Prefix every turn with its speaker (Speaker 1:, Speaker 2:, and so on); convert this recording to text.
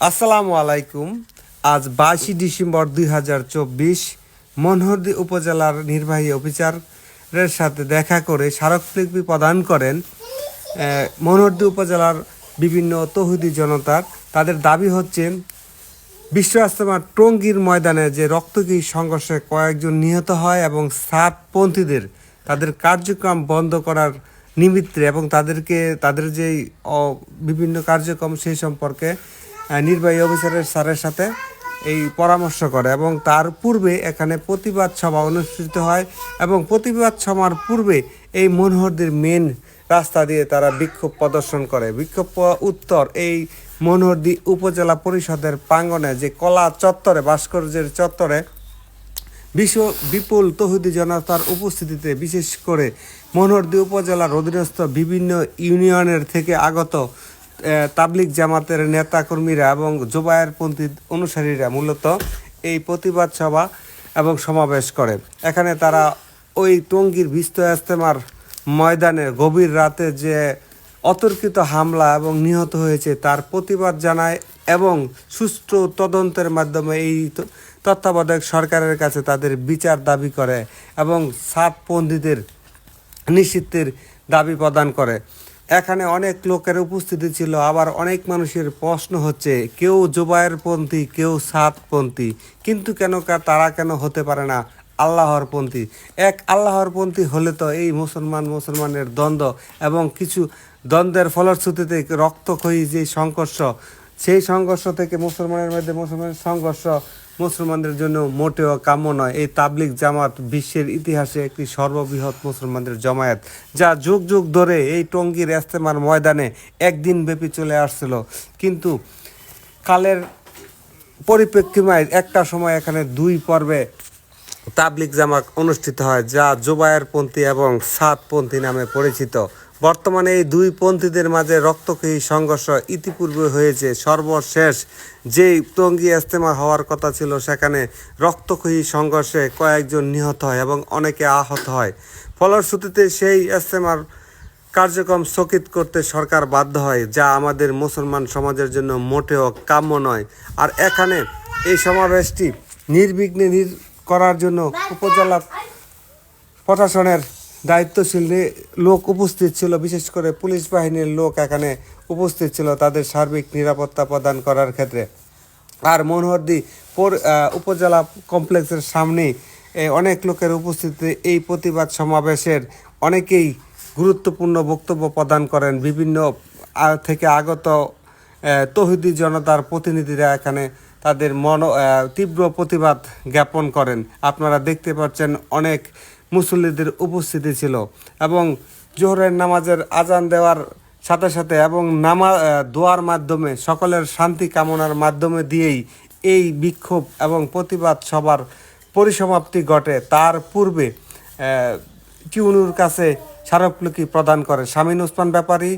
Speaker 1: আসসালামু আলাইকুম। আজ বাইশে ডিসেম্বর দুই হাজার চব্বিশ মনোহরদী উপজেলার নির্বাহী অফিসারের সাথে দেখা করে স্মারকলিপি প্রদান করেন মনোহরদী উপজেলার বিভিন্ন তহুদি জনতার। তাদের দাবি হচ্ছে, বিশ্ব ইস্তেমার টঙ্গীর ময়দানে যে রক্তকী সংঘর্ষে কয়েকজন নিহত হয় এবং সাতপন্থীদের তাদের কার্যক্রম বন্ধ করার নিমিত্তে এবং তাদেরকে, তাদের যেই বিভিন্ন কার্যক্রম সেই সম্পর্কে নির্বাহী অফিসারের স্যারের সাথে এই পরামর্শ করে এবং তার পূর্বে এখানে প্রতিবাদ সভা অনুষ্ঠিত হয় এবং প্রতিবাদ সভার পূর্বে এই মনোহরদের মেন রাস্তা দিয়ে তারা বিক্ষোভ প্রদর্শন করে। বিক্ষোভ উত্তর এই মনোহরদি উপজেলা পরিষদের প্রাঙ্গণে যে কলা চত্বরে, ভাস্কর্যের চত্বরে বিশ্ব বিপুল তহুদি জনতার উপস্থিতিতে বিশেষ করে মনোহরদি উপজেলার অধীনস্থ বিভিন্ন ইউনিয়নের থেকে আগত আহ, তাবলিগ জামাতের নেতাকর্মীরা এবং জোবায়েরপন্থী অনুসারীরা মূলত এই প্রতিবাদ সভা এবং সমাবেশ করে। এখানে তারা ওই টঙ্গীর বিস্ত ইস্তেমার ময়দানে গভীর রাতে যে অতর্কিত হামলা এবং নিহত হয়েছে তার প্রতিবাদ জানায় এবং সুষ্ঠু তদন্তের মাধ্যমে এই তত্ত্বাবধায়ক সরকারের কাছে তাদের বিচার দাবি করে এবং সাতপন্থীদের নিশ্চিতের দাবি প্রদান করে। এখানে অনেক লোকের উপস্থিতি ছিল, আবার অনেক মানুষের প্রশ্ন হচ্ছে, কেউ জোবায়ের পন্থী, কেউ সাতপন্থী কিন্তু কেন তারা কেন হতে পারে না? আল্লাহর পন্থী। এক আল্লাহর পন্থী হলে তো এই মুসলমান মুসলমানের দ্বন্দ্ব এবং কিছু দ্বন্দ্বের ফলশ্রুতিতে রক্তক্ষয়ী যে সংঘর্ষ, সেই সংঘর্ষ থেকে মুসলমানের মধ্যে মুসলমানের সংঘর্ষ মুসলমানদের জন্য মোটেও কাম্য নয়। এই তাবলিগ জামাত বিশ্বের ইতিহাসে একটি সর্ববৃহৎ মুসলমানদের জমায়েত, যা যুগ যুগ ধরে এই টঙ্গীর এস্তেমার ময়দানে একদিন ব্যাপী চলে আসছিল। কিন্তু কালের পরিপ্রেক্ষিমায় একটা সময় এখানে দুই পর্বে তাবলিক জামাত অনুষ্ঠিত হয়, যা জোবায়েরপন্থী এবং সাতপন্থী নামে পরিচিত। বর্তমানে এই দুই পন্থীদের মাঝে রক্তক্ষয়ী সংঘর্ষ ইতিপূর্বে হয়েছে সর্বশেষ। যেই টঙ্গী ইস্তেমা হওয়ার কথা ছিল, সেখানে রক্তক্ষয়ী সংঘর্ষে কয়েকজন নিহত হয় এবং অনেকে আহত হয়। ফলশ্রুতিতে সেই ইস্তেমার কার্যক্রম স্থগিত করতে সরকার বাধ্য হয়, যা আমাদের মুসলমান সমাজের জন্য মোটেও কাম্য নয়। আর এখানে এই সমাবেশটি নির্বিঘ্নে নির, করার জন্য উপজেলা প্রশাসনের দায়িত্বশীল লোক উপস্থিত ছিল, বিশেষ করে পুলিশ বাহিনীর লোক এখানে উপস্থিত ছিল তাদের সার্বিক নিরাপত্তা প্রদান করার ক্ষেত্রে। আর মনোহরদি উপজেলা কমপ্লেক্সের সামনেই অনেক লোকের উপস্থিতিতে এই প্রতিবাদ সমাবেশের অনেকেই গুরুত্বপূর্ণ বক্তব্য প্রদান করেন। বিভিন্ন থেকে আগত তৌহিদি জনতার প্রতিনিধিরা এখানে তাদের মন তীব্র প্রতিবাদ জ্ঞাপন করেন। আপনারা দেখতে পাচ্ছেন অনেক মুসল্লিদের উপস্থিতি ছিল এবং জোহরের নামাজের আজান দেওয়ার সাথে সাথে এবং নামা দোয়ার মাধ্যমে সকলের শান্তি কামনার মাধ্যমে দিয়েই এই বিক্ষোভ এবং প্রতিবাদ সবার পরিসমাপ্তি ঘটে। তার পূর্বে কিউনুর কাছে স্মারকলিপি প্রদান করে শামীন ওসমান ব্যাপারী।